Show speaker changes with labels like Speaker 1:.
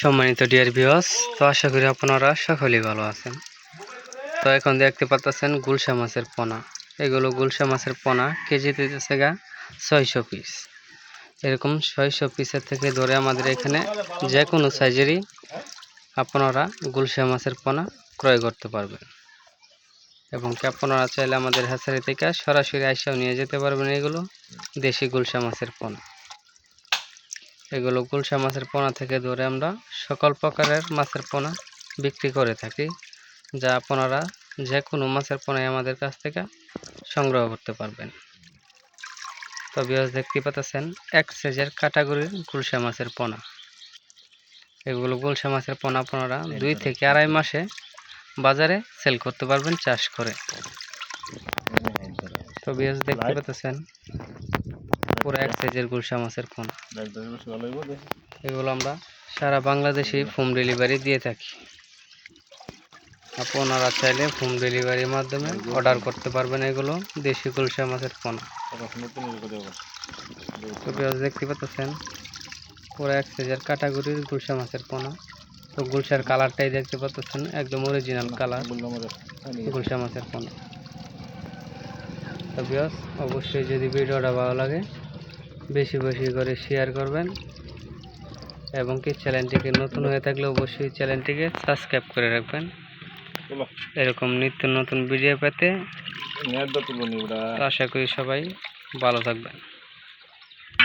Speaker 1: সম্মানিত ডিয়ার বিয়স তো আশা করি আপনারা সকলেই ভালো আছেন। তো এখন দেখতে পাচ্ছেন গুলশা মাছের পোনা। এগুলো গুলশা মাছের পোনা কেজিতে দিতেছে গা ছয়শো পিস এরকম ছয়শো পিসের থেকে ধরে আমাদের এখানে যে কোনো সাইজেরই আপনারা গুলশা মাছের পোনা ক্রয় করতে পারবেন। এবং কি আপনারা চাইলে আমাদের হ্যাচারি থেকে সরাসরি আইসাও নিয়ে যেতে পারবেন এগুলো দেশি গুলশা মাছের পোনা। এগুলো গুলশা মাছের পোনা থেকে ধরে আমরা সকল প্রকারের মাছের পোনা বিক্রি করে থাকি যা আপনারা যে কোনো মাছের পোনাই আমাদের কাছ থেকে সংগ্রহ করতে পারবেন। তবে দেখতে পাচ্ছেন এক সাইজের কাটাগরির গুলশা মাছের পোনা। এগুলো গুলশা মাছের পোনা আপনারা দুই থেকে আড়াই মাসে বাজারে সেল করতে পারবেন চাষ করে। তো বিয়স দেখতে পাচ্ছেন পুরো এক সাইজের গুলশা মাছের পোনা এগুলো আমরা সারা বাংলাদেশে হোম ডেলিভারি দিয়ে থাকি। আপনারা চাইলে হোম ডেলিভারির মাধ্যমে অর্ডার করতে পারবেন এগুলো দেশি গুলশা মাছের পোনা দেখতে পাচ্ছেন পুরো এক সাইজের কাটাগুড়ির গুলশা মাছের পোনা তো গুলশার কালারটাই দেখতে পাচ্ছেন একদম অরিজিনাল কালার গুলশা মাছের পোনা তো অবশ্যই যদি ভিডিওটা ভালো লাগে বেশি বেশি করে শেয়ার করবেন এবং কি চ্যানেলটিকে নতুন হয়ে থাকলে অবশ্যই চ্যানেলটিকে সাবস্ক্রাইব করে রাখবেন। এরকম নিত্য নতুন ভিডিও পেতে আশা করি সবাই ভালো থাকবেন।